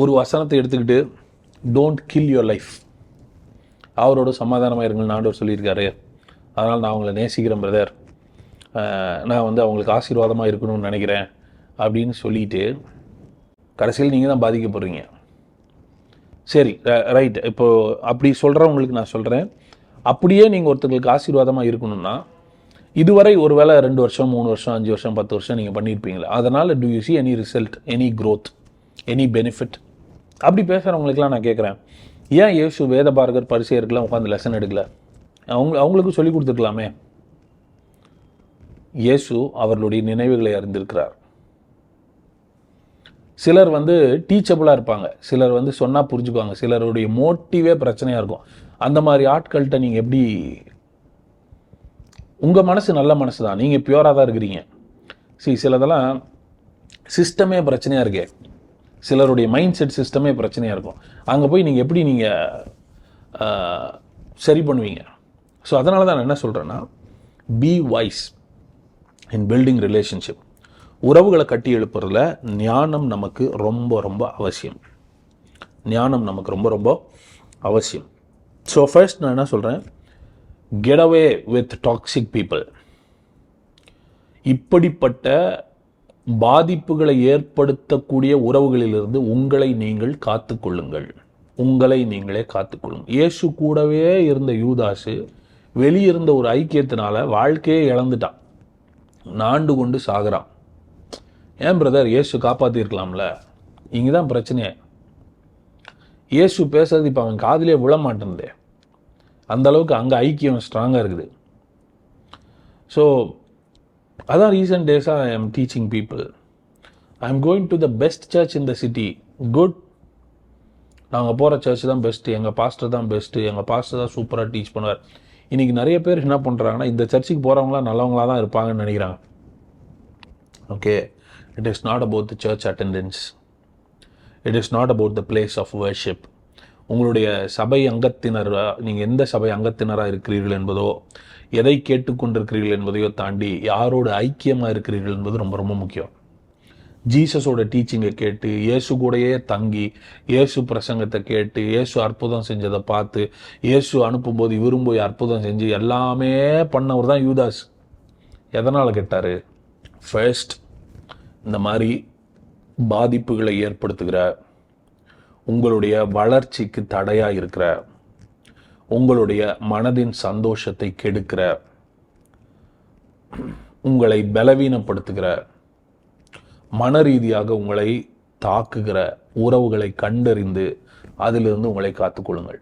ஒரு வசனத்தை எடுத்துக்கிட்டு டோன்ட் கில் யுவர் லைஃப் அவரோட சமாதானமாக இருங்கள் நாடோர் சொல்லியிருக்காரு. அதனால் நான் அவங்கள நேசிக்கிறேன் பிரதர் நான் வந்து அவங்களுக்கு ஆசீர்வாதமாக இருக்கணும்னு நினைக்கிறேன் அப்படின்னு சொல்லிட்டு கடைசியில் நீங்கள் தான் பாதிக்கப்படுறீங்க சரி ரைட் இப்போது அப்படி சொல்கிறவங்களுக்கு நான் சொல்கிறேன் அப்படியே நீங்கள் ஒருத்தங்களுக்கு ஆசீர்வாதமாக இருக்கணும்னா இதுவரை ஒரு வேளை ரெண்டு வருஷம் மூணு வருஷம் அஞ்சு வருஷம் பத்து வருஷம் நீங்கள் பண்ணியிருப்பீங்களா? அதனால் do you see any result any growth any benefit அப்படி பேசுகிறவங்களுக்குலாம் நான் கேட்குறேன் ஏன் ஏசு வேத பார்கர் பரிசெயருக்கெல்லாம் உட்காந்து லெசன் எடுக்கல? அவங்க அவங்களுக்கு சொல்லி கொடுத்துருக்கலாமே. இயேசு அவர்களுடைய நினைவுகளை அறிந்திருக்கிறார். சிலர் வந்து டீச்சபிளாக இருப்பாங்க. சிலர் வந்து சொன்னால் புரிஞ்சுக்குவாங்க. சிலருடைய மோட்டிவே பிரச்சனையாக இருக்கும். அந்த மாதிரி ஆட்கள்கிட்ட நீங்கள் எப்படி உங்கள் மனசு நல்ல மனசு தான் நீங்கள் பியூராக தான் இருக்கிறீங்க. சரி சிலதெல்லாம் சிஸ்டமே பிரச்சனையாக இருக்கே. சிலருடைய மைண்ட் செட் சிஸ்டமே பிரச்சனையாக இருக்கும். அங்கே போய் நீங்கள் எப்படி நீங்கள் சரி பண்ணுவீங்க? ஸோ அதனால தான் நான் என்ன சொல்கிறேன்னா be wise in building relationship உறவுகளை கட்டி எழுப்புறதுல ஞானம் நமக்கு ரொம்ப ரொம்ப அவசியம். ஞானம் நமக்கு ரொம்ப ரொம்ப அவசியம். ஸோ ஃபர்ஸ்ட் நான் என்ன சொல்கிறேன் get away with toxic people இப்படிப்பட்ட பாதிப்புகளை ஏற்படுத்தக்கூடிய உறவுகளிலிருந்து உங்களை நீங்கள் காத்துக்கொள்ளுங்கள். உங்களை நீங்களே காத்துக்கொள்ளுங்கள். இயேசு கூடவே இருந்த யூதாசு வெளியிருந்த ஒரு ஐக்கியத்தினால வாழ்க்கையே இழந்துட்டான். நாண்டு கொண்டு சாகிறான். ஏன் பிரதர் இயேசு காப்பாற்றிருக்கலாம்ல இங்கே தான் பிரச்சனையே. இயேசு பேசுறது இப்போ அவன் காதிலே விழ மாட்டேன்தே. அந்த அளவுக்கு அங்கே ஐக்கியம் ஸ்ட்ராங்காக இருக்குது. ஸோ அதான் ரீசன்ட் டேஸாக I am teaching people I am going to the best church in the city good நாங்கள் போகிற சர்ச் தான் பெஸ்ட்டு எங்கள் பாஸ்டர் தான் பெஸ்ட்டு எங்கள் பாஸ்டர் தான் சூப்பராக டீச் பண்ணுவார். இன்றைக்கி நிறைய பேர் என்ன பண்ணுறாங்கன்னா இந்த சர்ச்சுக்கு போகிறவங்களாம் நல்லவங்களாக தான் இருப்பாங்கன்னு நினைக்கிறாங்க. Okay it is not about the church attendance it is not about the place of worship உங்களுடைய சபை அங்கத்தினராக நீங்கள் எந்த சபை அங்கத்தினராக இருக்கிறீர்கள் என்பதோ எதை கேட்டுக்கொண்டிருக்கிறீர்கள் என்பதையோ தாண்டி யாரோட ஐக்கியமாக இருக்கிறீர்கள் என்பது ரொம்ப ரொம்ப முக்கியம். ஜீசஸோட டீச்சிங்கை கேட்டு இயேசு கூடயே தங்கி இயேசு பிரசங்கத்தை கேட்டு இயேசு அற்புதம் செஞ்சதை பார்த்து இயேசு அனுப்பும்போது இவரும் போய் அற்புதம் செஞ்சு எல்லாமே பண்ணவர் தான் யூதாஸ். எதனால் கேட்டார்? ஃபர்ஸ்ட் இந்த மாதிரி பாதிப்புகளை ஏற்படுத்துகிற உங்களுடைய வளர்ச்சிக்கு தடையாக இருக்கிற உங்களுடைய மனதின் சந்தோஷத்தை கெடுக்கிற உங்களை பலவீனப்படுத்துகிற மன ரீதியாக உங்களை தாக்குகிற உறவுகளை கண்டறிந்து அதிலிருந்து உங்களை காத்துக்கொள்ளுங்கள்.